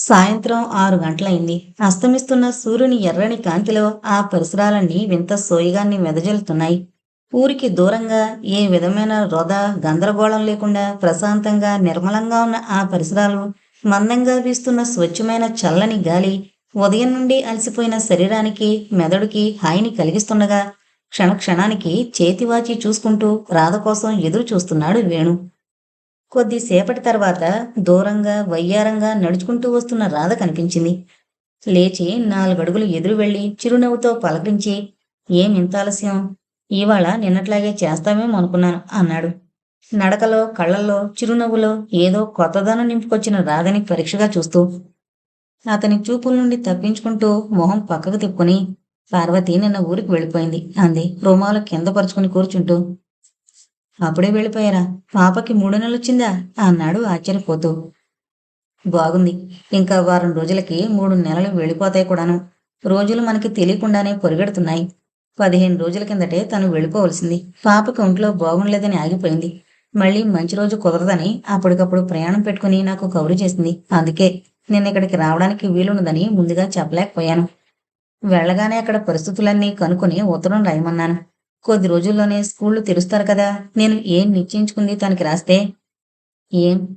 సాయంత్రం ఆరు గంటలైంది. అస్తమిస్తున్న సూర్యుని ఎర్రని కాంతిలో ఆ పరిసరాలన్నీ వింత సోయిగాన్ని వెదజల్లుతున్నాయి. ఊరికి దూరంగా ఏ విధమైన రొద గందరగోళం లేకుండా ప్రశాంతంగా నిర్మలంగా ఉన్న ఆ పరిసరాలు మందంగా వీస్తున్న స్వచ్ఛమైన చల్లని గాలి ఉదయం నుండి అలసిపోయిన శరీరానికి మెదడుకి హాయిని కలిగిస్తుండగా క్షణక్షణానికి చేతివాచి చూసుకుంటూ రాధ కోసం ఎదురు చూస్తున్నాడు వేణు. కొద్దిసేపటి తర్వాత దూరంగా వయ్యారంగా నడుచుకుంటూ వస్తున్న రాధ కనిపించింది. లేచి నాలుగడుగులు ఎదురు వెళ్ళి చిరునవ్వుతో పలకరించి ఏం ఇంత ఆలస్యం? ఇవాళ నిన్నట్లాగే చేస్తామేమో అనుకున్నాను అన్నాడు. నడకలో కళ్ళల్లో చిరునవ్వులో ఏదో కొత్తదనం నింపుకొచ్చిన రాధని పరీక్షగా చూస్తూ అతని చూపుల నుండి తప్పించుకుంటూ మొహం పక్కకు తిప్పుకొని పార్వతి నిన్న ఊరికి వెళ్ళిపోయింది అంది. రుమాలు కింద పరుచుకుని కూర్చుంటూ అప్పుడే వెళ్ళిపోయారా? పాపకి మూడు నెలలు వచ్చిందా అన్నాడు ఆశ్చర్యపోతూ. బాగుంది. ఇంకా వారం రోజులకి మూడు నెలలు వెళ్ళిపోతాయి కూడాను. రోజులు మనకి తెలియకుండానే పొరిగెడుతున్నాయి. పదిహేను రోజుల కిందటే తను వెళ్ళిపోవలసింది. పాపకి ఒంట్లో బాగుండలేదని ఆగిపోయింది. మళ్ళీ మంచి రోజు కుదరదని అప్పటికప్పుడు ప్రయాణం పెట్టుకుని నాకు కబురు చేసింది. అందుకే నేను ఇక్కడికి రావడానికి వీలున్నదని ముందుగా చెప్పలేకపోయాను. వెళ్ళగానే అక్కడ పరిస్థితులన్నీ కనుక్కొని ఉత్తరం రాయమన్నాను. కొద్ది రోజుల్లోనే స్కూళ్ళు తెరుస్తారు కదా. నేను ఏం నిశ్చయించుకుంది తనకి రాస్తే? ఏం?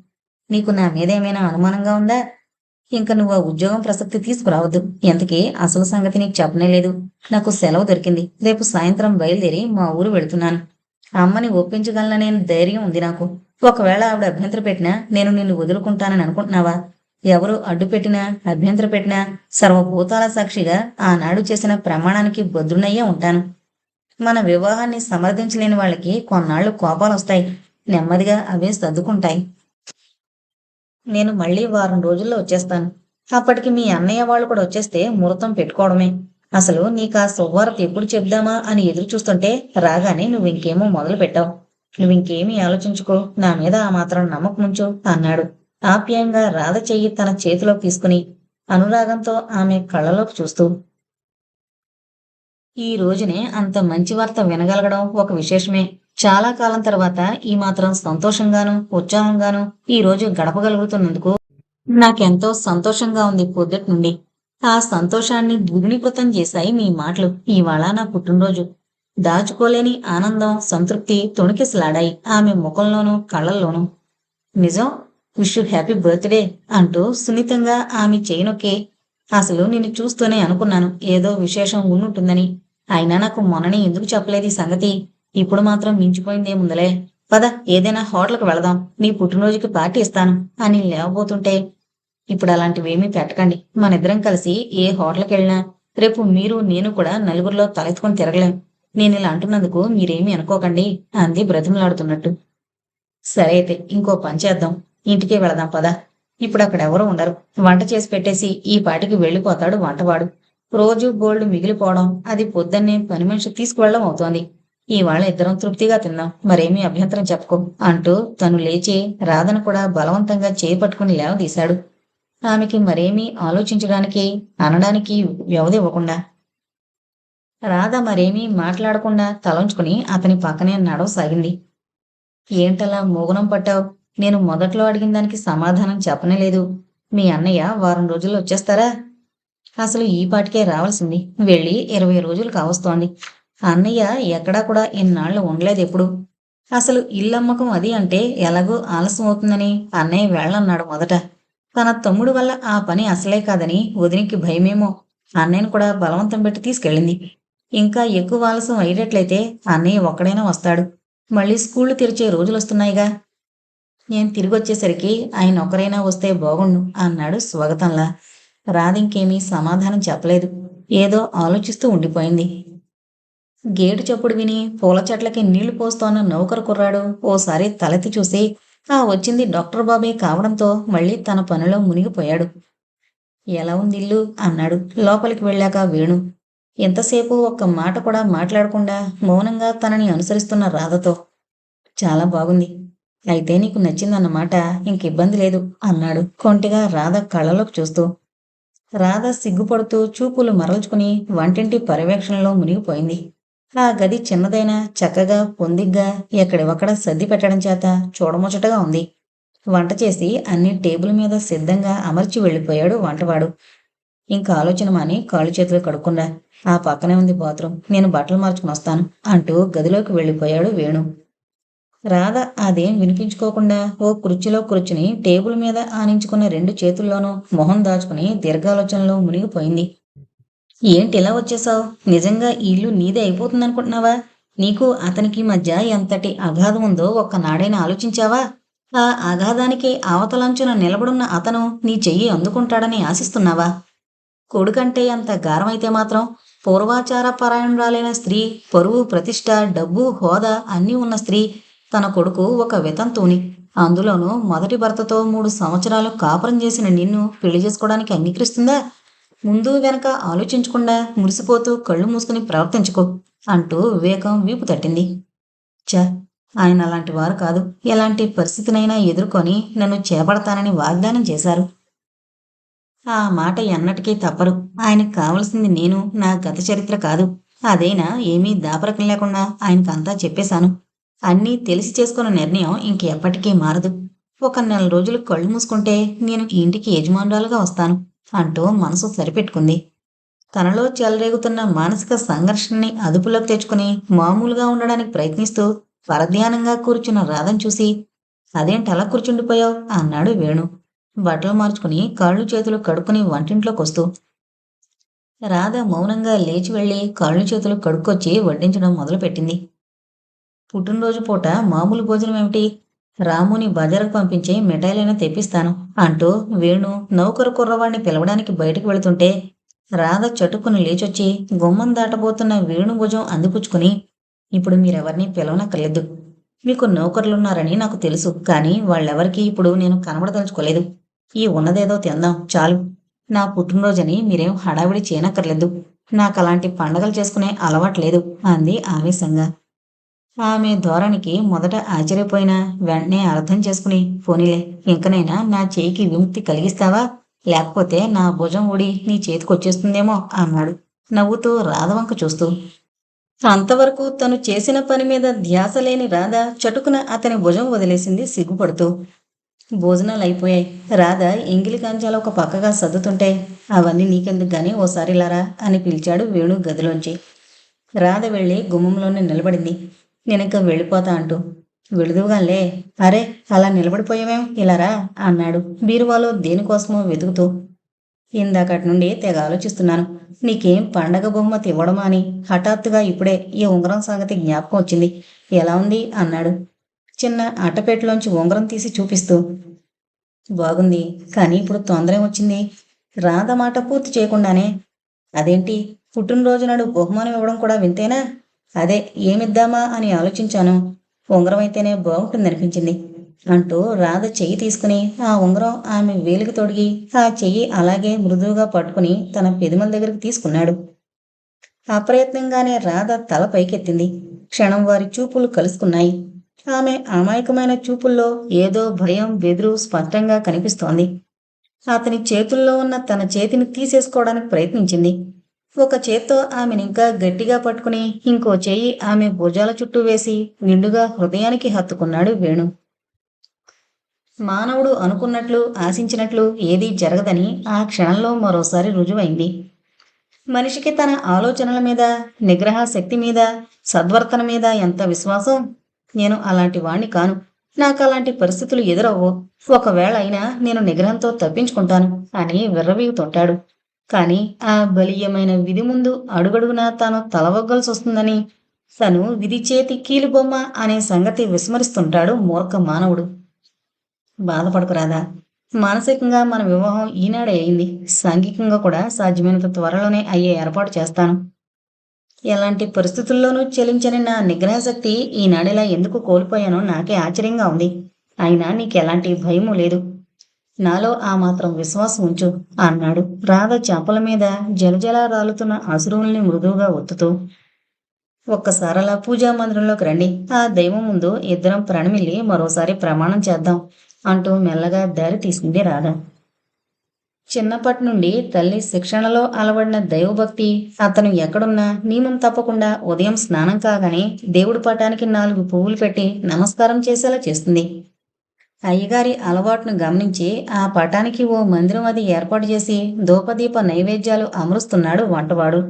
నీకు నా మీద ఏమైనా అనుమానంగా ఉందా? ఇంకా నువ్వు ఆ ఉద్యోగం ప్రసక్తి తీసుకురావద్దు. ఎంతకీ అసలు సంగతి నీకు చెప్పనే లేదు. నాకు సెలవు దొరికింది. రేపు సాయంత్రం బయలుదేరి మా ఊరు వెళుతున్నాను. అమ్మని ఒప్పించగలననే ధైర్యం ఉంది నాకు. ఒకవేళ ఆవిడ అభ్యంతర పెట్టినా నేను నిన్ను వదులుకుంటానని అనుకుంటున్నావా? ఎవరు అడ్డు పెట్టినా అభ్యంతర పెట్టినా సర్వభూతాల సాక్షిగా ఆనాడు చేసిన ప్రమాణానికి బద్రునయ్యే ఉంటాను. మన వివాహాన్ని సమర్థించలేని వాళ్ళకి కొన్నాళ్ళు కోపాలు వస్తాయి. నెమ్మదిగా అవే సర్దుకుంటాయి. నేను మళ్ళీ వారం రోజుల్లో వచ్చేస్తాను. అప్పటికి మీ అన్నయ్య వాళ్ళు కూడా వచ్చేస్తే ముహూర్తం పెట్టుకోవడమే. అసలు నీకు ఆ శుభవార్త ఎప్పుడు చెప్దామా అని ఎదురు చూస్తుంటే రాగానే నువ్వు ఇంకేమో మొదలు పెట్టావు. నువ్వు ఇంకేమీ ఆలోచించుకో. నా మీద ఆ మాత్రం నమ్మకం ఉంచు అన్నాడు. ఆప్యాయంగా రాధ చెయ్యి తన చేతిలోకి తీసుకుని అనురాగంతో ఆమె కళ్ళలోకి చూస్తూ ఈ రోజునే అంత మంచి వార్త వినగలగడం ఒక విశేషమే. చాలా కాలం తర్వాత ఈ మాత్రం సంతోషంగాను ఉత్సాహంగాను ఈ రోజు గడపగలుగుతున్నందుకు నాకెంతో సంతోషంగా ఉంది పొద్దుటి నుండి. ఆ సంతోషాన్ని ద్విగుణీకృతం చేశాయి మీ మాటలు. ఇవాళ నా పుట్టినరోజు. దాచుకోలేని ఆనందం సంతృప్తి తొణికిసలాడాయి ఆమె ముఖంలోనూ కళ్ళల్లోనూ. నిజం విష్ హ్యాపీ బర్త్డే అంటూ సున్నితంగా ఆమె చేయనొక్కే అసలు నిన్ను చూస్తూనే అనుకున్నాను. ఏదో విశేషం ఉండుంటుందని అయినా నాకు మొన్ననే ఎందుకు చెప్పలేదు ఈ సంగతి? ఇప్పుడు మాత్రం మించిపోయిందేముందలే పద ఏదైనా హోటల్కి వెళదాం. నీ పుట్టినరోజుకి పార్టీ ఇస్తాను అని లేవబోతుంటే ఇప్పుడు అలాంటివేమీ పెట్టకండి. మనిద్దరం కలిసి ఏ హోటల్కి వెళ్ళినా రేపు మీరు నేను కూడా నలుగురిలో తలెత్తుకొని తిరగలేం. నేను ఇలా అంటున్నందుకు మీరేమీ అనుకోకండి. అంది బ్రతిమలాడుతున్నట్టు. సరే అయితే ఇంకో పని చేద్దాం. ఇంటికే వెళదాం పద. ఇప్పుడు అక్కడ ఎవరు ఉండరు. వంట చేసి పెట్టేసి ఈ పాటికి వెళ్ళిపోతాడు వంటవాడు. రోజు బోల్డ్ మిగిలిపోవడం అది పొద్దున్నే పని మనిషి తీసుకువెళ్ళడం అవుతోంది. ఇవాళ ఇద్దరం తృప్తిగా తిందాం మరేమీ అభ్యంతరం చెప్పుకో అంటూ తను లేచి రాధను కూడా బలవంతంగా చేపట్టుకుని లేవదీశాడు. ఆమెకి మరేమీ ఆలోచించడానికి అనడానికి వ్యవధి ఇవ్వకుండా. రాధ మరేమీ మాట్లాడకుండా తలంచుకుని అతని పక్కనే నడవసాగింది. ఏంటలా మోగునం పట్టావు? నేను మొదట్లో అడిగిన దానికి సమాధానం చెప్పనే లేదు. మీ అన్నయ్య వారం రోజుల్లో వచ్చేస్తారా? అసలు ఈ పాటికే రావాల్సింది. వెళ్ళి ఇరవై రోజులు కావస్తోంది అన్నయ్య ఎక్కడా కూడా ఇన్నాళ్ళు ఉండలేదు ఎప్పుడు. అసలు ఇల్లమ్మకం అది అంటే ఎలాగో ఆలస్యం అవుతుందని అన్నయ్య వెళ్ళన్నాడు మొదట. తన తమ్ముడు వల్ల ఆ పని అసలే కాదని వదినికి భయమేమో. అన్నయ్యను కూడా బలవంతం పెట్టి తీసుకెళ్ళింది. ఇంకా ఎక్కువ ఆలస్యం అయ్యేటట్లయితే అన్నయ్య ఒక్కడైనా వస్తాడు. మళ్ళీ స్కూళ్ళు తెరిచే రోజులు వస్తున్నాయిగా. నేను తిరిగి వచ్చేసరికి ఆయన ఒకరైనా వస్తే బాగుండు అన్నాడు స్వాగతంలా. రాధింకేమీ సమాధానం చెప్పలేదు. ఏదో ఆలోచిస్తూ ఉండిపోయింది. గేటు చప్పుడు విని పూల చెట్లకి నీళ్ళు పోస్తోన్న నౌకరు కుర్రాడు ఓసారి తలెత్తి చూసి ఆ వచ్చింది డాక్టర్ బాబే కావడంతో మళ్ళీ తన పనిలో మునిగిపోయాడు. ఎలా ఉంది ఇల్లు? అన్నాడు. లోపలికి వెళ్ళాక వేణు. ఎంతసేపు ఒక్క మాట కూడా మాట్లాడకుండా మౌనంగా తనని అనుసరిస్తున్న రాధతో. చాలా బాగుంది. అయితే నీకు నచ్చిందన్నమాట ఇంక ఇబ్బంది లేదు అన్నాడు కొంటిగా రాధ కళ్ళలోకి చూస్తూ. రాధ సిగ్గుపడుతూ చూపులు మరల్చుకుని వంటింటి పర్యవేక్షణలో మునిగిపోయింది. ఆ గది చిన్నదైనా చక్కగా పొందిగ్గా ఎక్కడివక్కడ సర్ది పెట్టడం చేత చూడముచ్చటగా ఉంది. వంట చేసి అన్ని టేబుల్ మీద సిద్ధంగా అమర్చి వెళ్ళిపోయాడు వంటవాడు. ఇంకా ఆలోచన మాని కాళ్ళు చేతులు కడుక్కుండా ఆ పక్కనే ఉంది బాత్రూమ్ నేను బట్టలు మార్చుకుని వస్తాను అంటూ గదిలోకి వెళ్ళిపోయాడు వేణు. రాధ అదేం వినిపించుకోకుండా ఓ కుర్చీలో కూర్చుని టేబుల్ మీద ఆనించుకున్న రెండు చేతుల్లోనూ మొహం దాచుకుని దీర్ఘాలోచనలో మునిగిపోయింది. ఏంటి ఇలా వచ్చేసావు నిజంగా ఈ ఇల్లు నీదే అయిపోతుంది అనుకుంటున్నావా నీకు అతనికి మధ్య ఎంతటి అగాధం ఉందో ఒక్కనాడైనా ఆలోచించావా? ఆ అగాధానికి అవతలంచున నిలబడున్న అతను నీ చెయ్యి అందుకుంటాడని ఆశిస్తున్నావా? కొడుకంటే అంత గారమైతే మాత్రం పూర్వాచార పరాయణురాలైన స్త్రీ పరువు ప్రతిష్ట డబ్బు హోదా అన్నీ ఉన్న స్త్రీ తన కొడుకు ఒక వితంతుని. అందులోనూ మొదటి భర్తతో మూడు సంవత్సరాలు కాపురం చేసిన నిన్ను పెళ్ళి చేసుకోవడానికి అంగీకరిస్తుందా? ముందు వెనక ఆలోచించకుండా మురిసిపోతూ కళ్ళు మూసుకుని ప్రవర్తించుకో అంటూ వివేకం వీపు తట్టింది. చ ఆయన అలాంటి వారు కాదు. ఎలాంటి పరిస్థితినైనా ఎదుర్కొని నన్ను చేపడతానని వాగ్దానం చేశారు. ఆ మాట ఎన్నటికీ తప్పరు. ఆయనకు కావలసింది నేను నా గత చరిత్ర కాదు. అదైనా ఏమీ దాపరకం లేకుండా ఆయనకంతా చెప్పేశాను. అన్నీ తెలిసి చేసుకున్న నిర్ణయం ఇంకెప్పటికీ మారదు. ఒక నెల రోజులు కళ్ళు మూసుకుంటే నేను ఇంటికి యజమానురాలుగా వస్తాను అంటూ మనసు సరిపెట్టుకుంది. తనలో చెలరేగుతున్న మానసిక సంఘర్షణని అదుపులోకి తెచ్చుకుని మామూలుగా ఉండడానికి ప్రయత్నిస్తూ పరధ్యానంగా కూర్చున్న రాధను చూసి అదేంటి అలా కూర్చుండిపోయావు? అన్నాడు వేణు. బట్టలు మార్చుకుని కాళ్ళు చేతులు కడుక్కుని వంటింట్లోకి వస్తూ రాధ మౌనంగా లేచి వెళ్ళి కాళ్ళు చేతులు కడుక్కొచ్చి వడ్డించడం మొదలుపెట్టింది. పుట్టినరోజు పూట మామూలు భోజనం ఏమిటి? రాముని బజారుకు పంపించి మిఠాయిలైనా తెప్పిస్తాను అంటూ వేణు నౌకరు కుర్రవాడిని పిలవడానికి బయటకు వెళుతుంటే రాధ చటుక్కుని లేచొచ్చి గుమ్మం దాటబోతున్న వేణు భుజం అందిపుచ్చుకుని ఇప్పుడు మీరెవరిని పిలవనక్కర్లేదు. మీకు నౌకర్లున్నారని నాకు తెలుసు కానీ వాళ్ళెవరికీ ఇప్పుడు నేను కనబడదలుచుకోలేదు. ఈ ఉన్నదేదో తిందాం చాలు. నా పుట్టినరోజని మీరేం హడావిడి చేయనక్కర్లేదు. నాకు అలాంటి పండగలు చేసుకునే అలవాటు లేదు అంది ఆవేశంగా. ఆమె ధోరణికి మొదట ఆశ్చర్యపోయినా వెంటనే అర్థం చేసుకుని పోనీలే ఇంకనైనా నా చేయికి విముక్తి కలిగిస్తావా? లేకపోతే నా భుజం ఊడి నీ చేతికొచ్చేస్తుందేమో అన్నాడు నవ్వుతూ రాధవంక చూస్తూ. అంతవరకు తను చేసిన పని మీద ధ్యాస లేని రాధ చటుకున అతని భుజం వదిలేసింది సిగ్గుపడుతూ. భోజనాలు అయిపోయాయి. రాధ ఎంగిలి కంచాలు ఒక పక్కగా సర్దుతుంటే అవన్నీ నీకెందుకు గానీ ఓసారి లారా అని పిలిచాడు వేణు గదిలోంచి. రాధ వెళ్ళి గుమ్మంలోనే నిలబడింది. నేనింక వెళ్ళిపోతా అంటూ విడుదుగాలే అరే అలా నిలబడిపోయామేం ఇలారా అన్నాడు. బీరువాలో దేనికోసమో వెతుకుతూ ఇందాకటి నుండి తెగ ఆలోచిస్తున్నాను. నీకేం పండగ బహుమతి ఇవ్వడమా అని హఠాత్తుగా ఇప్పుడే ఈ ఉంగరం సంగతి జ్ఞాపకం వచ్చింది. ఎలా ఉంది? అన్నాడు. చిన్న అట్టపేటలోంచి ఉంగరం తీసి చూపిస్తూ బాగుంది కానీ ఇప్పుడు తొందర వచ్చింది? రాధ మాట పూర్తి చేయకుండానే అదేంటి? పుట్టినరోజు నాడు బహుమానం ఇవ్వడం కూడా వింతేనా? అదే ఏమిద్దామా అని ఆలోచించాను. ఉంగరం అయితేనే బాగుంటుందనిపించింది అంటూ రాధ చెయ్యి తీసుకుని ఆ ఉంగరం ఆమె వేలికి తొడిగి ఆ చెయ్యి అలాగే మృదువుగా పట్టుకుని తన పెదిమల దగ్గరికి తీసుకున్నాడు. అప్రయత్నంగానే రాధ తల పైకెత్తింది. క్షణం వారి చూపులు కలుసుకున్నాయి. ఆమె అమాయకమైన చూపుల్లో ఏదో భయం బెదురు స్పష్టంగా కనిపిస్తోంది. అతని చేతుల్లో ఉన్న తన చేతిని తీసేసుకోవడానికి ప్రయత్నించింది. ఒక చేత్తో ఆమెను ఇంకా గట్టిగా పట్టుకుని ఇంకో చేయి ఆమె భుజాల చుట్టూ వేసి నిండుగా హృదయానికి హత్తుకున్నాడు వేణు. మానవుడు అనుకున్నట్లు ఆశించినట్లు ఏదీ జరగదని ఆ క్షణంలో మరోసారి రుజువైంది. మనిషికి తన ఆలోచనల మీద నిగ్రహ శక్తి మీద సద్వర్తన మీద ఎంత విశ్వాసం? నేను అలాంటి వాణ్ణి కాను. నాకు అలాంటి పరిస్థితులు ఎదురవ్వు. ఒకవేళ అయినా నేను నిగ్రహంతో తప్పించుకుంటాను అని విర్రవీగుతుంటాడు. కానీ ఆ బలీయమైన విధి ముందు అడుగడుగునా తాను తలవగ్గలసి వస్తుందని తను విధి చేతి కీలుబొమ్మ అనే సంగతి విస్మరిస్తుంటాడు మూర్ఖ మానవుడు. బాధపడకురాదా మానసికంగా మన వివాహం ఈనాడే అయింది. సాంఘికంగా కూడా సాధ్యమైనంత త్వరలోనే అయ్యే ఏర్పాటు చేస్తాను. ఎలాంటి పరిస్థితుల్లోనూ చెలించని నా నిగ్రహ శక్తి ఈనాడేలా ఎందుకు కోల్పోయానో నాకే ఆశ్చర్యంగా ఉంది. అయినా నీకెలాంటి భయమూ లేదు. నాలో ఆ మాత్రం విశ్వాసం ఉంచు అన్నాడు. రాధ చేపల మీద జలజల రాలుతున్న అసురువుల్ని మృదువుగా ఒత్తుతూ ఒక్కసారలా పూజా మందిరంలోకి రండి. ఆ దైవం ముందు ఇద్దరం ప్రణమిల్లి మరోసారి ప్రమాణం చేద్దాం అంటూ మెల్లగా దారి తీసింది రాధ. చిన్నప్పటి నుండి తల్లి శిక్షణలో అలవడిన దైవభక్తి అతను ఎక్కడున్నా నియమం తప్పకుండా ఉదయం స్నానం కాగానే దేవుడి పటానికి నాలుగు పువ్వులు పెట్టి నమస్కారం చేసేలా చేస్తుంది. అయ్యగారి అలవాటును గమనించి ఆ పటానికి ఓ మందిరం అది ఏర్పాటు చేసి ధూపదీప నైవేద్యాలు అమరుస్తున్నాడు వంటవాడు.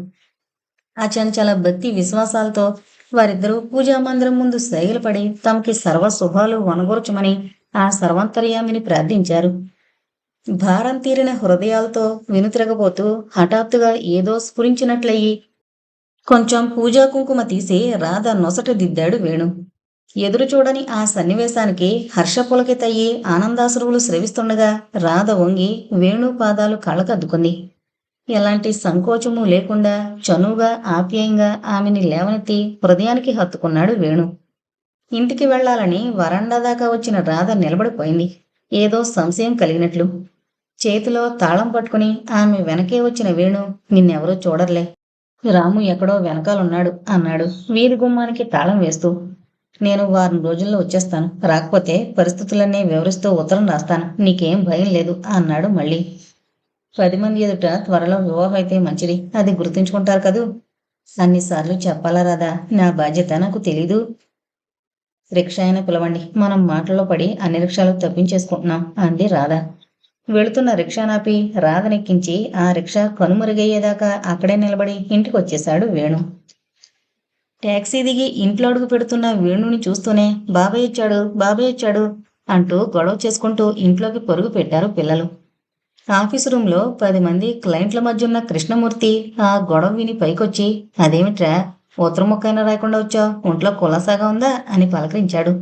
అచంచల భక్తి విశ్వాసాలతో వారిద్దరూ పూజా మందిరం ముందు పడి తమకి సర్వ శుభాలు వనగూర్చమని ఆ సర్వంతర్యామిని ప్రార్థించారు. భారం తీరిన హృదయాలతో వినుతిరగబోతూ హఠాత్తుగా ఏదో స్ఫురించినట్లయి కొంచెం పూజా కుంకుమ తీసి రాధ నొసట దిద్దాడు వేణు. ఎదురు చూడని ఆ సన్నివేశానికి హర్షపులకితయ్యి ఆనందాశ్రువులు స్రవిస్తుండగా రాధ వంగి వేణు పాదాలు కళ్ళకద్దుకుంది. ఎలాంటి సంకోచము లేకుండా చనువుగా ఆప్యాయంగా ఆమెని లేవనెత్తి హృదయానికి హత్తుకున్నాడు వేణు. ఇంటికి వెళ్ళాలని వరండా దాకా వచ్చిన రాధ నిలబడిపోయింది. ఏదో సంశయం కలిగినట్లు. చేతిలో తాళం పట్టుకుని ఆమె వెనకే వచ్చిన వేణు నిన్నెవరూ చూడర్లే. రాము ఎక్కడో వెనకాలన్నాడు అన్నాడు. వీధి గుమ్మానికి తాళం వేస్తూ. నేను వారం రోజుల్లో వచ్చేస్తాను. రాకపోతే పరిస్థితులన్నీ వివరిస్తూ ఉత్తరం రాస్తాను. నీకేం భయం లేదు అన్నాడు మళ్ళీ. పది మంది ఎదుట త్వరలో వివాహం అయితే మంచిది. అది గుర్తుంచుకుంటారు కదూ? అన్నిసార్లు చెప్పాలా రాదా నా బాధ్యత నాకు తెలీదు. రిక్షా అయిన పిలవండి. మనం మాటల్లో పడి అన్ని రిక్షాలు తప్పించేసుకుంటున్నాం అంది రాధా. వెళుతున్న రిక్షానాపి రాధనెక్కించి ఆ రిక్షా కనుమరుగయ్యేదాకా అక్కడే నిలబడి ఇంటికి వచ్చేశాడు వేణు. ట్యాక్సీ దిగి ఇంట్లో అడుగు పెడుతున్న వేణుని చూస్తూనే బాబాయ్ వచ్చాడు బాబాయ్ వచ్చాడు అంటూ గొడవ చేసుకుంటూ ఇంట్లోకి పరుగు పెట్టారు పిల్లలు. ఆఫీస్ రూమ్లో పది మంది క్లయింట్ల మధ్య ఉన్న కృష్ణమూర్తి ఆ గొడవ విని పైకొచ్చి అదేమిట్రా ఉత్తరం ముక్కైనా రాయకుండా వచ్చావు? ఒంట్లో కులాసాగా ఉందా? అని పలకరించాడు.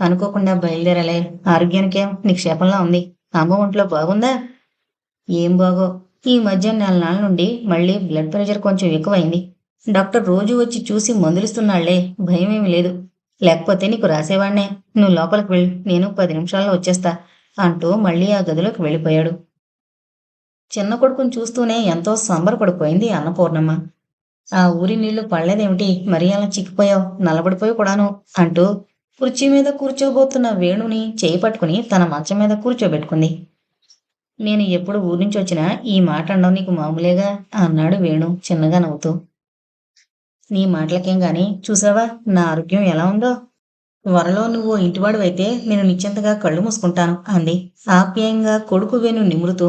అనుకోకుండా బయలుదేరలే ఆరోగ్యానికేం నిక్షేపంలా ఉంది. అమ్మ ఒంట్లో బాగుందా? ఏం బాగో. ఈ మధ్య నెల నాళ్ళ నుండి మళ్ళీ బ్లడ్ ప్రెషర్ కొంచెం ఎక్కువైంది. డాక్టర్ రోజు వచ్చి చూసి మందులిస్తున్నాళ్ళే భయమేమి లేదు. లేకపోతే నీకు రాసేవాణ్ణే. నువ్వు లోపలికి వెళ్ళి. నేను పది నిమిషాల్లో వచ్చేస్తా అంటూ మళ్ళీ ఆ గదిలోకి వెళ్ళిపోయాడు. చిన్న కొడుకుని చూస్తూనే ఎంతో సంబరపడిపోయింది అన్నపూర్ణమ్మ. ఆ ఊరి నీళ్ళు పడలేదేమిటి? మరీ అలా చిక్కిపోయావు. నలబడిపోయి కూడాను అంటూ కుర్చీ మీద కూర్చోబోతున్న వేణుని చేయి పట్టుకుని తన మంచం మీద కూర్చోబెట్టుకుంది. నేను ఎప్పుడు ఊరి నుంచి వచ్చినా ఈ మాట అండవు నీకు మామూలేగా? అన్నాడు వేణు చిన్నగా నవ్వుతూ. నీ మాటలకేం గాని చూసావా? నా ఆరోగ్యం ఎలా ఉందో? వరలో నువ్వు ఇంటివాడివైతే నేను నిశ్చింతగా కళ్ళు మూసుకుంటాను అంది. ఆప్యాయంగా కొడుకు వేణు నిమురుతూ.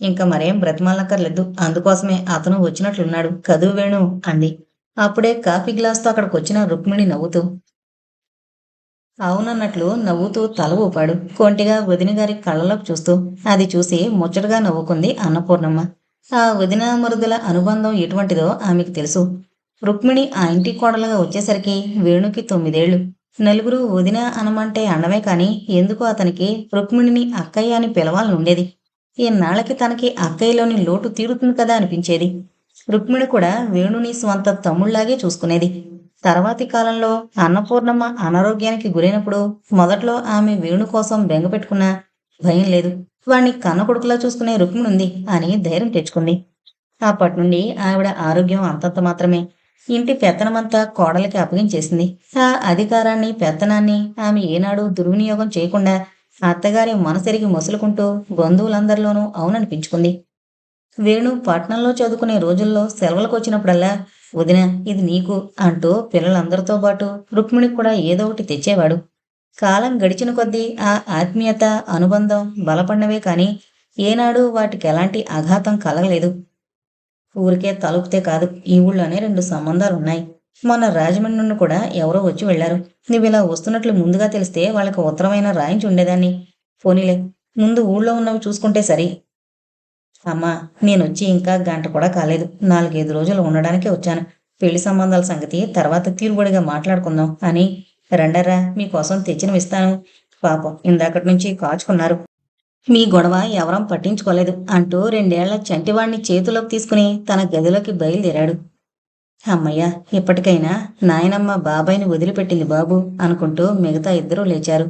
ఇంకా మరేం బ్రతిమాలక్కర్లేదు అందుకోసమే అతను వచ్చినట్లున్నాడు కదువు వేణు అంది. అప్పుడే కాఫీ గ్లాస్తో అక్కడికి వచ్చిన రుక్మిణి నవ్వుతూ. అవునన్నట్లు నవ్వుతూ తల ఊపాడు కొంటిగా వదిన గారి కళ్ళలోకి చూస్తూ. అది చూసి ముచ్చటగా నవ్వుకుంది అన్నపూర్ణమ్మ. ఆ వదిన మరుదుల అనుబంధం ఎటువంటిదో ఆమెకు తెలుసు. రుక్మిణి ఆ ఇంటి కోడలుగా వచ్చేసరికి వేణుకి తొమ్మిదేళ్ళు. నలుగురు వదిన అనమంటే అండమే కాని ఎందుకో అతనికి రుక్మిణిని అక్కయ్య అని పిలవాలనుండేది. ఈనాళ్ళకి తనకి అక్కయ్యలోని లోటు తీరుతుంది కదా అనిపించేది. రుక్మిణి కూడా వేణుని స్వంత తమ్ముళ్ళాగే చూసుకునేది. తర్వాతి కాలంలో అన్నపూర్ణమ్మ అనారోగ్యానికి గురైనప్పుడు మొదట్లో ఆమె వేణు కోసం బెంగపెట్టుకున్నా భయం లేదు. వాణ్ణి కన్న కొడుకులా చూసుకునే రుక్మిణుంది అని ధైర్యం తెచ్చుకుంది. అప్పటి నుండి ఆవిడ ఆరోగ్యం అంతంత మాత్రమే. ఇంటి పెత్తనమంతా కోడలికి అప్పగించేసింది ఆ అధికారాన్ని పెత్తనాన్ని ఆమె ఏనాడు దుర్వినియోగం చేయకుండా అత్తగారి మనసెరిగి మొసలుకుంటూ బంధువులందరిలోనూ అవుననిపించుకుంది. వేణు పట్నంలో చదువుకునే రోజుల్లో సెలవులకు వచ్చినప్పుడల్లా వదిన ఇది నీకు అంటూ పిల్లలందరితో పాటు రుక్మిణికి కూడా ఏదో ఒకటి తెచ్చేవాడు. కాలం గడిచిన కొద్దీ ఆ ఆత్మీయత అనుబంధం బలపడినవే కానీ ఏనాడు వాటికి ఎలాంటి ఆఘాతం కలగలేదు. ఊరికే తలుపుతే కాదు ఈ ఊళ్ళోనే రెండు సంబంధాలు ఉన్నాయి. మొన్న రాజమండ్రి నుండి కూడా ఎవరో వచ్చి వెళ్ళారు నువ్వు ఇలా వస్తున్నట్లు ముందుగా తెలిస్తే వాళ్ళకి ఉత్తరమైన రాయించి ఉండేదాన్ని. పోనీలే ముందు ఊళ్ళో ఉన్నవి చూసుకుంటే సరి. అమ్మా నేనొచ్చి ఇంకా గంట కూడా కాలేదు. నాలుగైదు రోజులు ఉండడానికే వచ్చాను. పెళ్ళి సంబంధాల సంగతి తర్వాత తీరుబడిగా మాట్లాడుకుందాం అని. రండరా మీకోసం తెచ్చినవిస్తాను పాపం ఇందాకటి నుంచి కాచుకున్నారు. మీ గొడవ ఎవరం పట్టించుకోలేదు అంటూ రెండేళ్ళ చంటివాణ్ణి చేతిలోకి తీసుకుని తన గదిలోకి బయలుదేరాడు. అమ్మయ్య ఇప్పటికైనా నాయనమ్మ బాబాయిని వదిలిపెట్టింది బాబు అనుకుంటూ మిగతా ఇద్దరూ లేచారు.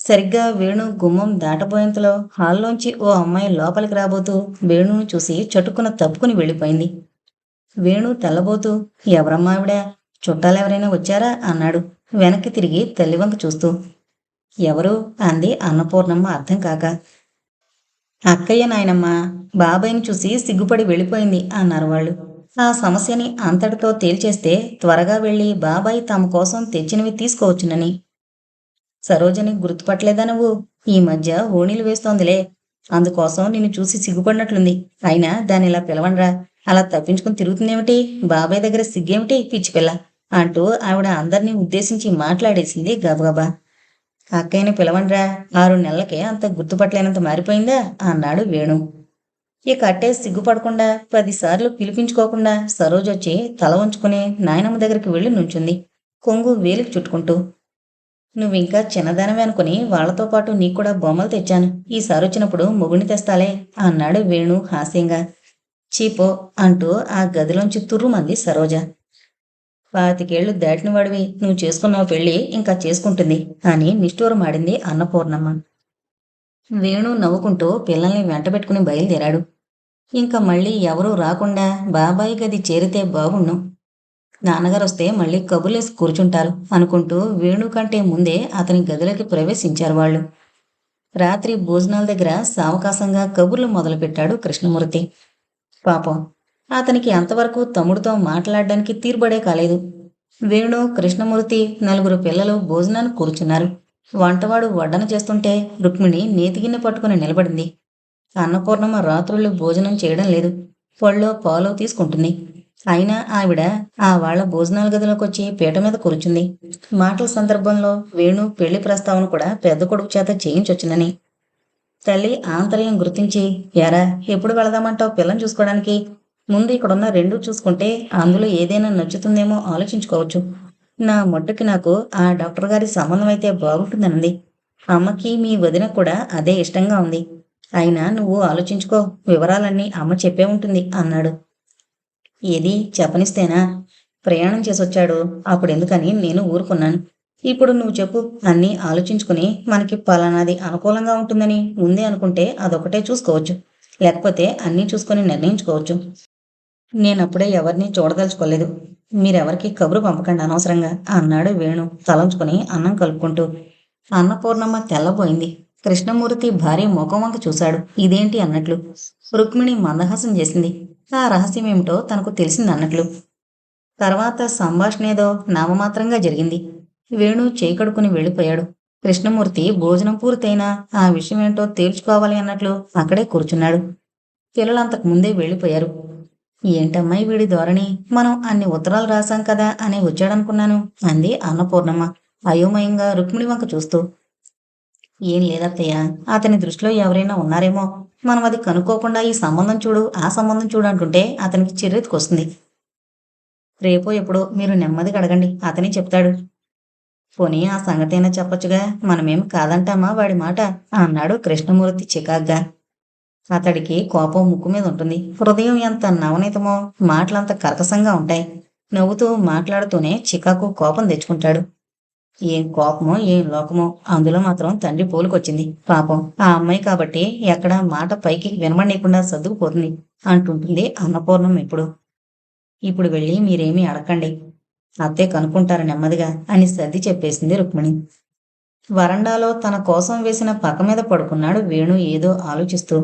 సరిగ్గా వేణు గుమ్మం దాటబోయేంతలో హాల్లోంచి ఓ అమ్మాయి లోపలికి రాబోతూ వేణును చూసి చటుక్కున తప్పుకుని వెళ్ళిపోయింది. వేణు తెల్లబోతూ ఎవరమ్మా ఆవిడ? చుట్టాలెవరైనా వచ్చారా? అన్నాడు. వెనక్కి తిరిగి తల్లివంక చూస్తూ ఎవరు? అంది అన్నపూర్ణమ్మ అర్థం కాక. అక్కయ్య నాయనమ్మ బాబాయ్ని చూసి సిగ్గుపడి వెళ్ళిపోయింది అన్నారు వాళ్ళు. ఆ సమస్యని అంతటితో తేల్చేస్తే త్వరగా వెళ్ళి బాబాయ్ తమ కోసం తెచ్చినవి తీసుకోవచ్చునని. సరోజని గుర్తుపట్టలేదా నువ్వు? ఈ మధ్య ఓణీలు వేస్తోందిలే. అందుకోసం నిన్ను చూసి సిగ్గుపడినట్లుంది. అయినా దాన్ని ఇలా పిలవండ్రా. అలా తప్పించుకుని తిరుగుతుందేమిటి? బాబాయ్ దగ్గర సిగ్గేమిటి పిచ్చి పిల్ల? అంటూ ఆవిడ అందరినీ ఉద్దేశించి మాట్లాడేసింది గబగబా. అక్కయ్యని పిలవండ్రా ఆరు నెలలకే అంత గుర్తుపట్టలేనంత మారిపోయిందా? అన్నాడు వేణు. ఇక అట్టే సిగ్గుపడకుండా పదిసార్లు పిలిపించుకోకుండా సరోజ్ వచ్చి తల ఉంచుకుని నాయనమ్మ దగ్గరికి వెళ్ళి నుంచుంది. కొంగు వేలికి చుట్టుకుంటూ నువ్వింకా చిన్నదానమే అనుకుని వాళ్ళతో పాటు నీకు కూడా బొమ్మలు తెచ్చాను. ఈసారి వచ్చినప్పుడు మొగుని తెస్తాలే అన్నాడు వేణు హాస్యంగా. చీపో అంటూ ఆ గదిలోంచి తుర్రుమంది సరోజ. పాతికేళ్ళు దాటిన వాడివి. నువ్వు చేసుకున్నావు పెళ్ళి ఇంకా చేసుకుంటుంది అని నిష్ఠూరమాడింది అన్నపూర్ణమ్మ. వేణు నవ్వుకుంటూ పిల్లల్ని వెంటబెట్టుకుని బయలుదేరాడు. ఇంకా మళ్ళీ ఎవరూ రాకుండా బాబాయి గది చేరితే బాగుండు. నాన్నగారు వస్తే మళ్ళీ కబుర్లేసి కూర్చుంటారు అనుకుంటూ వేణు కంటే ముందే అతని గదిలోకి ప్రవేశించారు వాళ్ళు. రాత్రి భోజనాల దగ్గర సావకాశంగా కబుర్లు మొదలుపెట్టాడు కృష్ణమూర్తి. పాపం అతనికి అంతవరకు తమ్ముడితో మాట్లాడడానికి తీర్బడే కాలేదు. వేణు కృష్ణమూర్తి నలుగురు పిల్లలు భోజనాన్ని కూర్చున్నారు. వంటవాడు వడ్డన చేస్తుంటే రుక్మిణి నేతిగిన్నె పట్టుకుని నిలబడింది. అన్నపూర్ణమ్మ రాత్రుళ్ళు భోజనం చేయడం లేదు. పళ్ళో పాలు తీసుకుంటుంది. అయినా ఆవిడ ఆ వాళ్ళ భోజనాల గదిలోకి వచ్చి పీట మీద కూర్చుంది. మాటల సందర్భంలో వేణు పెళ్ళి ప్రస్తావన కూడా పెద్ద కొడుకు చేత చేయించొచ్చునని. తల్లి ఆంతర్యం గుర్తించి ఎరా ఎప్పుడు వెళదామంటావు పిల్లని చూసుకోవడానికి? ముందు ఇక్కడున్న రెండు చూసుకుంటే అందులో ఏదైనా నచ్చుతుందేమో ఆలోచించుకోవచ్చు. నా మొట్టకి నాకు ఆ డాక్టర్ గారి సంబంధం అయితే బాగుంటుందనంది అమ్మకి మీ వదిన కూడా అదే ఇష్టంగా ఉంది. అయినా నువ్వు ఆలోచించుకో వివరాలన్నీ అమ్మ చెప్పే ఉంటుంది అన్నాడు. ఏది చెప్పనిస్తేనా? ప్రయాణం చేసొచ్చాడు. అప్పుడు ఎందుకని నేను ఊరుకున్నాను. ఇప్పుడు నువ్వు చెప్పు అన్నీ ఆలోచించుకుని మనకి పలానాది అనుకూలంగా ఉంటుందని ముందే అనుకుంటే అదొకటే చూసుకోవచ్చు. లేకపోతే అన్నీ చూసుకొని నిర్ణయించుకోవచ్చు. నేనప్పుడే ఎవరిని చూడదలుచుకోలేదు. మీరెవరికి కబురు పంపకండి అనవసరంగా అన్నాడు వేణు తలంచుకుని అన్నం కలుపుకుంటూ. అన్నపూర్ణమ్మ తెల్లబోయింది. కృష్ణమూర్తి భార్య ముఖం వంక చూశాడు. ఇదేంటి అన్నట్లు? రుక్మిణి మందహాసం చేసింది. ఆ రహస్యం ఏమిటో తనకు తెలిసింది అన్నట్లు. తర్వాత సంభాషణ ఏదో నామమాత్రంగా జరిగింది. వేణు చేకడుకుని వెళ్ళిపోయాడు. కృష్ణమూర్తి భోజనం పూర్తయినా ఆ విషయం ఏంటో తేల్చుకోవాలి అన్నట్లు అక్కడే కూర్చున్నాడు. పిల్లలంతకు ముందే వెళ్ళిపోయారు. ఏంటమ్మాయి వీడి ధోరణి? మనం అన్ని ఉత్తరాలు రాశాం కదా అని వచ్చాడనుకున్నాను. అంది అన్నపూర్ణమ్మ అయోమయంగా రుక్మిణి వంక చూస్తూ. ఏం లేదత్తయ్య అతని దృష్టిలో ఎవరైనా ఉన్నారేమో. మనం అది కనుక్కోకుండా ఈ సంబంధం చూడు ఆ సంబంధం చూడు అంటుంటే అతనికి చిర్రెత్తుకొస్తుంది. రేపో ఎప్పుడో మీరు నెమ్మదిగా అడగండి అతనే చెప్తాడు. పోనీ ఆ సంగతైనా చెప్పొచ్చుగా? మనమేం కాదంటామా వాడి మాట? అన్నాడు కృష్ణమూర్తి చికాగ్గా. అతడికి కోపం ముక్కు మీద ఉంటుంది. హృదయం ఎంత నవనీతమో మాటలంత కర్కసంగా ఉంటాయి. నవ్వుతూ మాట్లాడుతూనే చికాకు కోపం తెచ్చుకుంటాడు. ఏం కోపమో ఏం లోకమో అందులో మాత్రం తండ్రి పోలుకొచ్చింది. పాపం. ఆ అమ్మాయి కాబట్టి ఎక్కడ మాట పైకి వినమనీయకుండా సర్దుకుపోతుంది అంటుంటుంది అన్నపూర్ణం ఇప్పుడు ఇప్పుడు వెళ్ళి మీరేమీ అడగండి అత్తే కనుక్కుంటారు నెమ్మదిగా అని సర్ది చెప్పేసింది రుక్మిణి. వరండాలో తన కోసం వేసిన పక్క మీద పడుకున్నాడు వేణు ఏదో ఆలోచిస్తూ.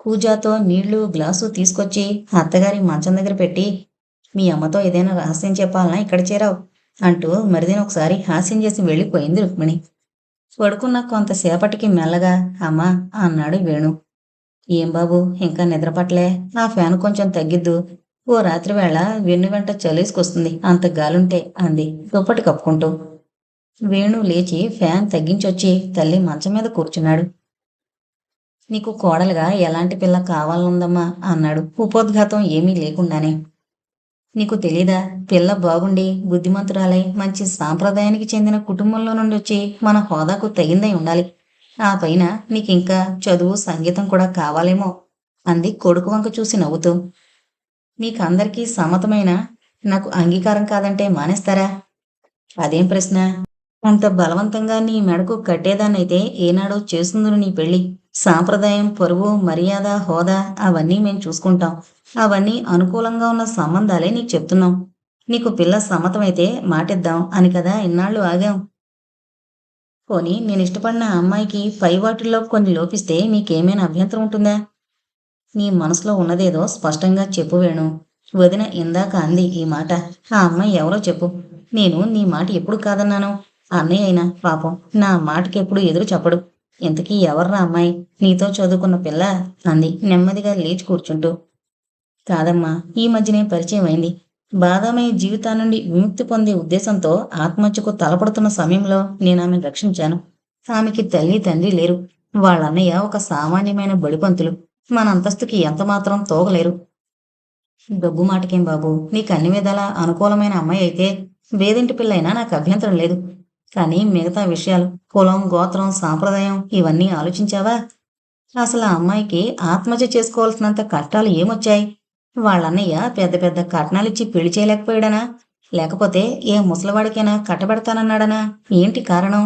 కూజాతో నీళ్ళు గ్లాసు తీసుకొచ్చి అత్తగారి మంచం దగ్గర పెట్టి మీ అమ్మతో ఏదైనా రహస్యం చెప్పాలనా ఇక్కడ చేరావు? అంటూ మరిదిన ఒకసారి హాస్యం చేసి వెళ్ళిపోయింది రుక్మిణి. పడుకున్న కొంతసేపటికి మెల్లగా అమ్మా అన్నాడు వేణు. ఏం బాబు ఇంకా నిద్రపట్లే ఆ ఫ్యాన్ కొంచెం తగ్గిద్దు. ఓ రాత్రి వేళ వెన్ను వెంట చలేసుకొస్తుంది. అంత గాలుంటే అంది. దుప్పటి కప్పుకుంటూ. వేణు లేచి ఫ్యాన్ తగ్గించొచ్చి తల్లి మంచం మీద కూర్చున్నాడు. నీకు కోడలుగా ఎలాంటి పిల్ల కావాలనుందమ్మా అన్నాడు. ఉపోద్ఘాతం ఏమీ లేకుండానే. నీకు తెలీదా పిల్ల బాగుండి బుద్ధిమంతురాలై మంచి సాంప్రదాయానికి చెందిన కుటుంబంలో నుండి వచ్చి మన హోదాకు తగిందై ఉండాలి. ఆ పైన నీకింకా చదువు సంగీతం కూడా కావాలేమో అంది కొడుకు వంక చూసి నవ్వుతూ. మీకందరికీ సమతమైన నాకు అంగీకారం కాదంటే మానేస్తారా? అదేం ప్రశ్న? అంత బలవంతంగా నీ మెడకు కట్టేదాన్నైతే ఏనాడో చేస్తుందును నీ పెళ్ళి సాంప్రదాయం పరువు మర్యాద హోదా అవన్నీ మేం చూసుకుంటాం. అవన్నీ అనుకూలంగా ఉన్న సంబంధాలే నీకు చెప్తున్నాం. నీకు పిల్ల సమ్మతమైతే మాటిద్దాం అని కదా ఇన్నాళ్ళు ఆగాం. పోనీ నేను ఇష్టపడిన అమ్మాయికి పై వాటిల్లో కొన్ని లోపిస్తే నీకేమైనా అభ్యంతరం ఉంటుందా? నీ మనసులో ఉన్నదేదో స్పష్టంగా చెప్పు వేణు. వదిన ఇందాక అంది ఈ మాట. ఆ అమ్మాయి ఎవరో చెప్పు. నేను నీ మాట ఎప్పుడు కాదన్నాను? అన్నయ్య అయినా పాపం నా మాటకి ఎప్పుడు ఎదురు చెప్పడు. ఇంతకీ ఎవర్రా అమ్మాయి? నీతో చదువుకున్న పిల్ల అంది నెమ్మదిగా లేచి కూర్చుంటూ. కాదమ్మా ఈ మధ్యనే పరిచయం అయింది. బాధామయ జీవితా నుండి విముక్తి పొందే ఉద్దేశంతో ఆత్మహత్యకు తలపడుతున్న సమయంలో నేను ఆమెను రక్షించాను. ఆమెకి తల్లి తండ్రి లేరు. వాళ్ళన్నయ్య ఒక సామాన్యమైన బడిపంతులు మన అంతస్తుకి ఎంతమాత్రం తోగలేరు. డబ్బు మాటకేం బాబు నీకు అన్ని విధాలా అనుకూలమైన అమ్మాయి అయితే వేదింటి పిల్లైనా నాకు అభ్యంతరం లేదు. కానీ మిగతా విషయాలు కులం గోత్రం సాంప్రదాయం ఇవన్నీ ఆలోచించావా? అసలు ఆ అమ్మాయికి ఆత్మహత్య చేసుకోవాల్సినంత కష్టాలు ఏమొచ్చాయి? వాళ్ళన్నయ్య పెద్ద పెద్ద కట్నాలిచ్చి పెళ్ళి చేయలేకపోయాడనా? లేకపోతే ఏ ముసలివాడికైనా కట్టబెడతానన్నాడనా? ఏంటి కారణం?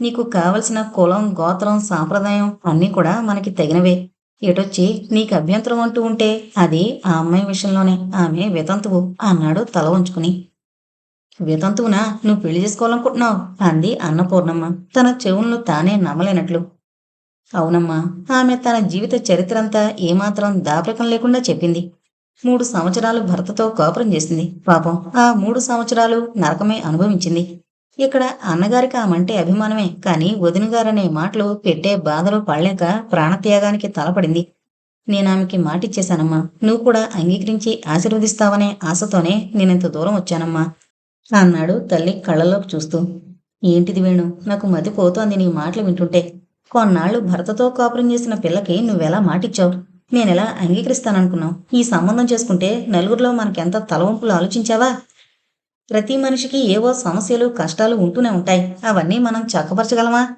నీకు కావలసిన కులం గోత్రం సాంప్రదాయం అన్నీ కూడా మనకి తగినవే. ఎటొచ్చి నీకు అభ్యంతరం అంటూ ఉంటే అది ఆ అమ్మాయి విషయంలోనే ఆమె వితంతువు అన్నాడు తల ఉంచుకుని వితంతువునా నువ్వు పెళ్ళి చేసుకోవాలనుకుంటున్నావు? అంది అన్నపూర్ణమ్మ. తన చెవులను తానే నమ్మలేనట్లు అవునమ్మా. ఆమె తన జీవిత చరిత్రంతా ఏమాత్రం దాపరికం లేకుండా చెప్పింది. మూడు సంవత్సరాలు భర్తతో కోపరం చేసింది. పాపం ఆ మూడు సంవత్సరాలు నరకమే అనుభవించింది. ఇక్కడ అన్నగారికి ఆమంటే అభిమానమే కానీ వదినగారనే మాటలు పెట్టే బాధలు పడలేక ప్రాణత్యాగానికి తలపడింది. నేను ఆమెకి మాటిచ్చేశానమ్మా. నువ్వు కూడా అంగీకరించి ఆశీర్వదిస్తావనే ఆశతోనే నేనింత దూరం వచ్చానమ్మా. అన్నాడు తల్లి కళ్ళలోకి చూస్తూ. ఏంటిది వేణు? నాకు మతి పోతోంది నీ మాటలు వింటుంటే. కొన్నాళ్ళు భర్తతో కాపురం చేసిన పిల్లకి నువ్వెలా మాటిచ్చావు? నేనెలా అంగీకరిస్తాననుకున్నావు? ఈ సంబంధం చేసుకుంటే నలుగురిలో మనకెంత తలవంపులు ఆలోచించావా? ప్రతి మనిషికి ఏవో సమస్యలు కష్టాలు ఉంటూనే ఉంటాయి. అవన్నీ మనం చక్కపరచగలమా?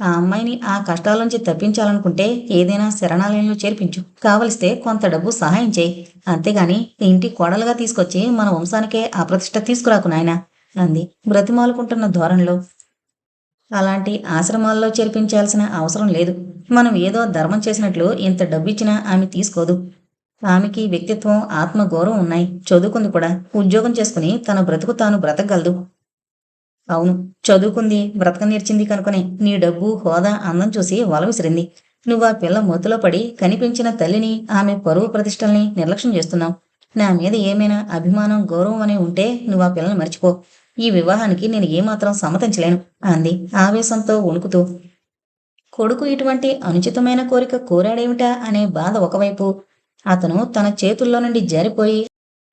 ఆ అమ్మాయిని ఆ కష్టాల నుంచి తప్పించాలనుకుంటే ఏదైనా శరణాలయంలో చేర్పించు. కావలిస్తే కొంత డబ్బు సహాయం చేయి. అంతేగాని ఇంటి కోడలుగా తీసుకొచ్చి మన వంశానికే అప్రతిష్ట తీసుకురాకు నాయన అంది బ్రతిమాలుకుంటున్న ధోరణిలో. అలాంటి ఆశ్రమాల్లో చేర్పించాల్సిన అవసరం లేదు. మనం ఏదో ధర్మం చేసినట్లు ఇంత డబ్బిచ్చినా ఆమె తీసుకోదు. ఆమెకి వ్యక్తిత్వం ఆత్మగౌరవం ఉన్నాయి. చదువుకుంది కూడా. ఉద్యోగం చేసుకుని తన బ్రతుకు తాను బ్రతకగలదు. అవును చదువుకుంది బ్రతక నేర్చింది కనుకనే నీ డబ్బు హోదా అందం చూసి వల విసిరింది. నువ్వు ఆ పిల్ల మూతలో పడి కనిపించిన తల్లిని ఆమె పరువు ప్రతిష్టల్ని నిర్లక్ష్యం చేస్తున్నావు. నా మీద ఏమైనా అభిమానం గౌరవం అనే ఉంటే నువ్వు ఆ పిల్లని మర్చిపో. ఈ వివాహానికి నేను ఏమాత్రం సమ్మతించలేను అంది ఆవేశంతో వణుకుతూ. కొడుకు ఇటువంటి అనుచితమైన కోరిక కోరాడేమిటా అనే బాధ ఒకవైపు. అతను తన చేతుల్లో నుండి జారిపోయి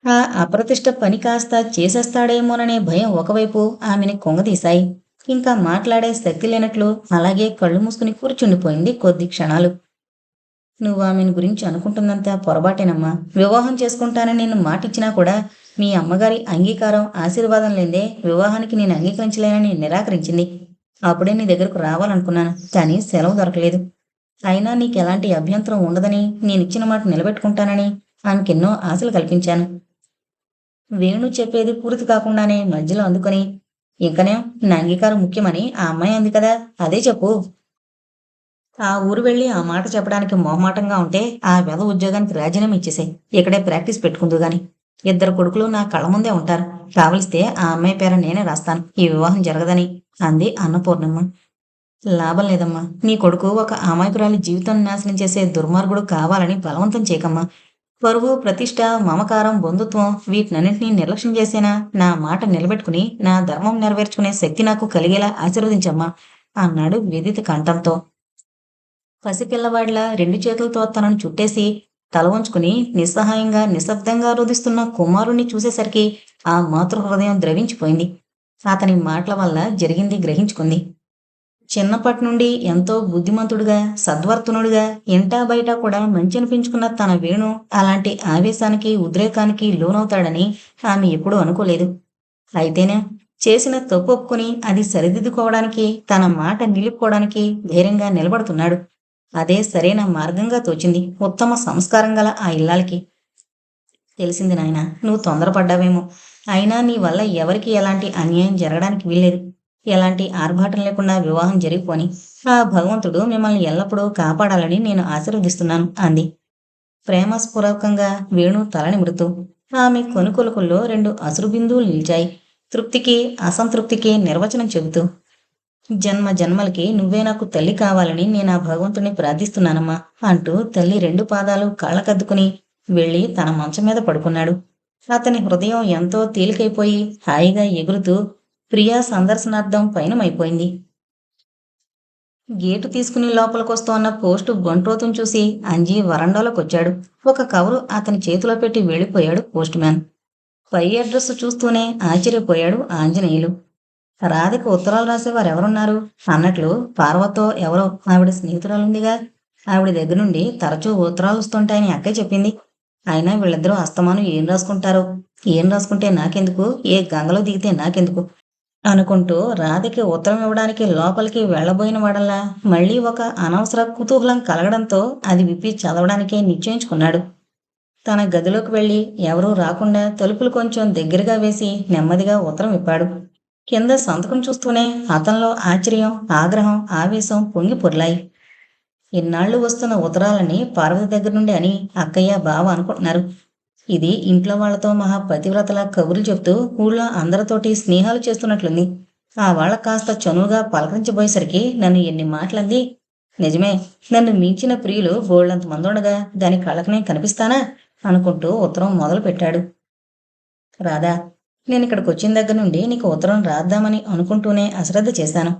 ఆ అప్రతిష్ట పని కాస్త చేసేస్తాడేమోననే భయం ఒకవైపు ఆమెని కొంగదీశాయి. ఇంకా మాట్లాడే శక్తి లేనట్లు అలాగే కళ్ళు మూసుకుని కూర్చుండిపోయింది కొద్ది క్షణాలు. నువ్వు ఆమెను గురించి అనుకుంటున్నంత పొరపాటేనమ్మా. వివాహం చేసుకుంటానని నేను మాటిచ్చినా కూడా మీ అమ్మగారి అంగీకారం ఆశీర్వాదం లేదే వివాహానికి నేను అంగీకరించలేనని నిరాకరించింది. అప్పుడే నీ దగ్గరకు రావాలనుకున్నాను కానీ సెలవు దొరకలేదు. అయినా నీకు ఎలాంటి అభ్యంతరం ఉండదని నేనిచ్చిన మాట నిలబెట్టుకుంటానని ఆమెకెన్నో ఆశలు కల్పించాను. వేణు చెప్పేది పూర్తి కాకుండానే మధ్యలో అందుకొని ఇంకనే నా అంగీకారం ముఖ్యమని ఆ అమ్మాయి అంది కదా అదే చెప్పు. ఆ ఊరు వెళ్ళి ఆ మాట చెప్పడానికి మొహమాటంగా ఉంటే ఆ వెద ఉద్యోగానికి రాజీనామా ఇచ్చేసాయి. ఇక్కడే ప్రాక్టీస్ పెట్టుకుందు గాని. ఇద్దరు కొడుకులు నా కళ్ళ ముందే ఉంటారు. కావలిస్తే ఆ అమ్మాయి పేర నేనే రాస్తాను. ఈ వివాహం జరగదని అంది అన్నపూర్ణమ్మ. లాభం లేదమ్మా. నీ కొడుకు ఒక అమాయకురాలి జీవితం నాశనం చేసే దుర్మార్గుడు కావాలని బలవంతం చేయకమ్మా. పరువు ప్రతిష్ట మమకారం బంధుత్వం వీటినన్నింటినీ నిర్లక్ష్యం చేసేనా? నా మాట నిలబెట్టుకుని నా ధర్మం నెరవేర్చుకునే శక్తి నాకు కలిగేలా ఆశీర్వదించమ్మా అన్నాడు విదిత కంఠంతో. పసిపిల్లవాడిలా రెండు చేతులతో తనను చుట్టేసి తల వంచుకుని నిస్సహాయంగా నిశ్శబ్దంగా రోధిస్తున్న కుమారుణ్ణి చూసేసరికి ఆ మాతృహృదయం ద్రవించిపోయింది. అతని మాటల వల్ల జరిగింది గ్రహించుకుంది. చిన్నప్పటి నుండి ఎంతో బుద్ధిమంతుడుగా సద్వర్తనుడుగా ఇంటా బయట కూడా మంచి అనిపించుకున్న తన వేణు అలాంటి ఆవేశానికి ఉద్రేకానికి లోనవుతాడని ఆమె ఎప్పుడూ అనుకోలేదు. అయితేనే చేసిన తప్పు ఒప్పుకుని అది సరిదిద్దుకోవడానికి తన మాట నిలుపుకోవడానికి ధైర్యంగా నిలబడుతున్నాడు. అదే సరైన మార్గంగా తోచింది ఉత్తమ సంస్కారం గల ఆ ఇల్లాలకి. తెలిసింది నాయన నువ్వు తొందరపడ్డావేమో. అయినా నీ వల్ల ఎవరికి ఎలాంటి అన్యాయం జరగడానికి వీల్లేదు. ఎలాంటి ఆర్భాటం లేకుండా వివాహం జరిగిపోని ఆ భగవంతుడు మిమ్మల్ని ఎల్లప్పుడూ కాపాడాలని నేను ఆశీర్వదిస్తున్నాను అంది. ప్రేమస్పూర్వకంగా వేణు తలని ఆమె కొనుకొలుకుల్లో రెండు అసురు బిందువులు నిలిచాయి. తృప్తికి అసంతృప్తికి నిర్వచనం చెబుతూ జన్మ జన్మలకి నువ్వే నాకు తల్లి కావాలని నేను ఆ భగవంతుని ప్రార్థిస్తున్నానమ్మా అంటూ తల్లి రెండు పాదాలు కళ్ళకద్దుకుని వెళ్ళి తన మంచం మీద పడుకున్నాడు. అతని హృదయం ఎంతో తేలికైపోయి హాయిగా ఎగురుతూ ప్రియా సందర్శనార్థం పయనమైపోయింది. గేటు తీసుకుని లోపలికొస్తోన్న పోస్టు గొంట్రోతును చూసి అంజీ వరండాలోకి వచ్చాడు ఒక కవరు అతని చేతిలో పెట్టి వెళ్ళిపోయాడు పోస్ట్ మ్యాన్. పై అడ్రస్ చూస్తూనే ఆశ్చర్యపోయాడు ఆంజనేయులు. రాధిక ఉత్తరాలు రాసేవారు ఎవరున్నారు? అన్నట్లు పార్వతో ఎవరో ఆవిడ స్నేహితురాలుందిగా? ఆవిడ దగ్గర నుండి తరచూ ఉత్తరాలు వస్తుంటాయని అక్క చెప్పింది. అయినా వీళ్ళిద్దరూ అస్తమానం ఏం రాసుకుంటారో? ఏం రాసుకుంటే నాకెందుకు? ఏ గంగలో దిగితే నాకెందుకు? అనుకుంటూ రాధకి ఉత్తరం ఇవ్వడానికి లోపలికి వెళ్ళబోయిన వాడల్లా మళ్ళీ ఒక అనవసర కుతూహలం కలగడంతో అది విప్పి చదవడానికే నిశ్చయించుకున్నాడు. తన గదిలోకి వెళ్ళి ఎవరూ రాకుండా తలుపులు కొంచెం దగ్గరగా వేసి నెమ్మదిగా ఉత్తరం విప్పాడు కింద సంతకం చూస్తూనే అతనిలో ఆశ్చర్యం ఆగ్రహం ఆవేశం పొంగి పొర్లాయి. ఇన్నాళ్ళు వస్తున్న ఉత్తరాలని పార్వతి దగ్గర నుండి అని అక్కయ్య బావ అనుకుంటున్నారు. ఇది ఇంట్లో వాళ్ళతో మహా పతివ్రతల కబుర్లు చెప్తూ ఊళ్ళో అందరితోటి స్నేహాలు చేస్తున్నట్లుంది. ఆ వాళ్ళ కాస్త చనువుగా పలకరించబోయేసరికి నన్ను ఎన్ని మాటలంది? నిజమే నన్ను మించిన ప్రియులు బోళ్ళంత మంది ఉండగా దాని కళ్ళకనే కనిపిస్తానా? అనుకుంటూ ఉత్తరం మొదలు పెట్టాడు రాధా నేను ఇక్కడికి వచ్చిన దగ్గర నుండి నీకు ఉత్తరం రాద్దామని అనుకుంటూనే అశ్రద్ధ చేశాను.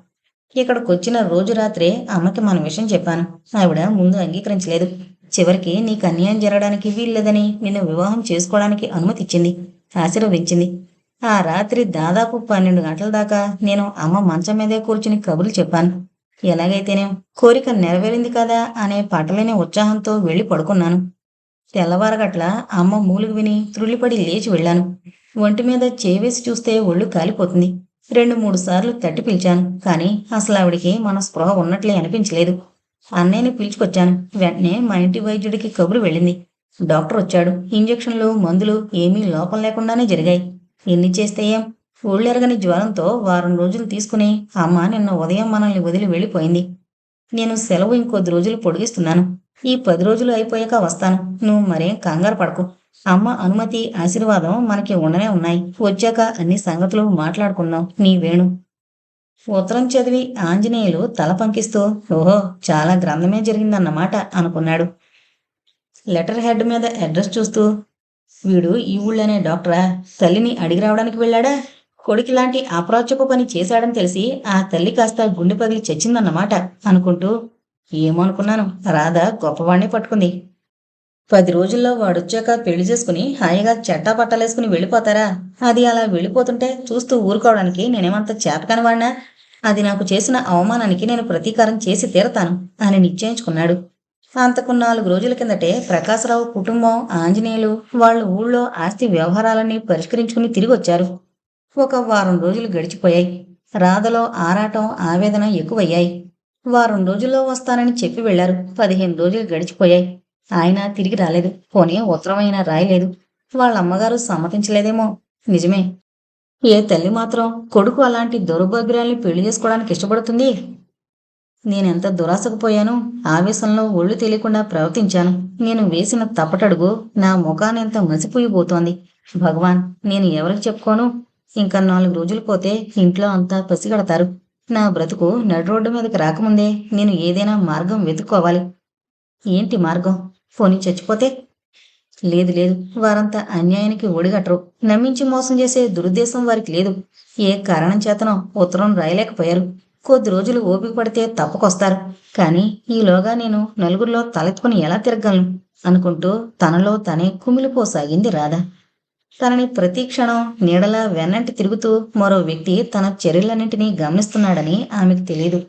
ఇక్కడికి వచ్చిన రోజు రాత్రే అమ్మకి మన విషయం చెప్పాను. ఆవిడ ముందు అంగీకరించలేదు. చివరికి నీకు అన్యాయం జరగడానికి వీల్లేదని నిన్ను వివాహం చేసుకోవడానికి అనుమతి ఇచ్చింది ఆశీర్వదించింది. ఆ రాత్రి దాదాపు పన్నెండు గంటల దాకా నేను అమ్మ మంచం మీదే కూర్చుని కబుర్లు చెప్పాను. ఎలాగైతేనే కోరిక నెరవేరింది కదా అనే పట్టలేని ఉత్సాహంతో వెళ్ళి పడుకున్నాను. తెల్లవారగట్ల అమ్మ మూలుగు విని త్రుళ్ళిపడి లేచి వెళ్ళాను. ఒంటి మీద చేవేసి చూస్తే ఒళ్ళు కాలిపోతుంది. రెండు మూడు సార్లు తట్టి పిలిచాను కానీ అసలు ఆవిడికి మన స్పృహ ఉన్నట్లే అనిపించలేదు. అన్నయ్యని పిలుచుకొచ్చాను. వెంటనే మా ఇంటి వైద్యుడికి కబురు వెళ్ళింది. డాక్టర్ వచ్చాడు. ఇంజెక్షన్లు మందులు ఏమీ లోపం లేకుండానే జరిగాయి. ఎన్ని చేస్తే ఏం? ఊళ్ళెరగని జ్వరంతో వారం రోజులు తీసుకుని అమ్మ నిన్న ఉదయం మనల్ని వదిలి వెళ్ళిపోయింది. నేను సెలవు ఇంకొద్ది రోజులు పొడిగిస్తున్నాను. ఈ పది రోజులు అయిపోయాక వస్తాను. నువ్వు మరేం కంగారు పడకు. అమ్మ అనుమతి ఆశీర్వాదం మనకి ఉండనే ఉన్నాయి. వచ్చాక అన్ని సంగతులు మాట్లాడుకుందాం. నీ వేణు. సూత్రం చదివి ఆంజనేయులు తల పంకిస్తూ ఓహో చాలా గ్రంథమే జరిగిందన్నమాట అనుకున్నాడు. లెటర్ హెడ్ మీద అడ్రస్ చూస్తూ వీడు ఈ ఊళ్ళోనే డాక్టరా? తల్లిని అడిగి రావడానికి వెళ్ళాడా? కొడుకు లాంటి అప్రాచ్యపు పని చేశాడని తెలిసి ఆ తల్లి కాస్త గుండె పగిలి చచ్చిందన్నమాట అనుకుంటూ ఏమనుకున్నాను రాధ గొప్పవాణ్ణి పట్టుకుంది. పది రోజుల్లో వాడొచ్చాక పెళ్ళి చేసుకుని హాయిగా చెట్టా పట్టాలేసుకుని వెళ్ళిపోతారా? అది అలా వెళ్ళిపోతుంటే చూస్తూ ఊరుకోవడానికి నేనేమంత చేపకని వాడినా అది నాకు చేసిన అవమానానికి నేను ప్రతీకారం చేసి తీరతాను అని నిశ్చయించుకున్నాడు. అంతకు నాలుగు రోజుల కిందటే ప్రకాశరావు కుటుంబం ఆంజనేయులు వాళ్ళ ఊళ్ళో ఆస్తి వ్యవహారాలన్నీ పరిష్కరించుకుని తిరిగి వచ్చారు ఒక వారం రోజులు గడిచిపోయాయి. రాధలో ఆరాటం ఆవేదన ఎక్కువయ్యాయి. వారం రోజుల్లో వస్తానని చెప్పి వెళ్ళారు పదిహేను రోజులు గడిచిపోయాయి. ఆయన తిరిగి రాలేదు. పోనీ ఉత్తరమైనా రాయలేదు వాళ్ళ అమ్మగారు సమ్మతించలేదేమో. నిజమే. ఏ తల్లి మాత్రం కొడుకు అలాంటి దౌర్భాగ్యాల్ని పెళ్ళి చేసుకోవడానికి ఇష్టపడుతుంది? నేనెంత దురాశకు పోయాను ఆవేశంలో ఒళ్ళు తెలియకుండా ప్రవర్తించాను. నేను వేసిన తప్పటడుగు నా ముఖానెంత మసిపోయిపోతోంది. భగవాన్ నేను ఎవరికి చెప్పుకోను? ఇంకా నాలుగు రోజులు పోతే ఇంట్లో అంతా పసిగడతారు. నా బ్రతుకు నడు రోడ్డు మీదకి రాకముందే నేను ఏదైనా మార్గం వెతుక్కోవాలి. ఏంటి మార్గం? పోనీ చచ్చిపోతే? లేదు లేదు. వారంతా అన్యాయానికి ఒడిగట్టరు. నమ్మించి మోసం చేసే దురుద్దేశం వారికి లేదు. ఏ కారణం చేతనో ఉత్తరం రాయలేకపోయారు. కొద్ది రోజులు ఓపిక పడితే తప్పకొస్తారు. కానీ ఈలోగా నేను నలుగురిలో తలెత్తుకుని ఎలా తిరగలను? అనుకుంటూ తనలో తనే కుమిలిపోసాగింది రాధ. తనని ప్రతి క్షణం నీడలా వెన్నంటి తిరుగుతూ మరో వ్యక్తి తన చర్యలన్నింటినీ గమనిస్తున్నాడని ఆమెకు తెలియదు.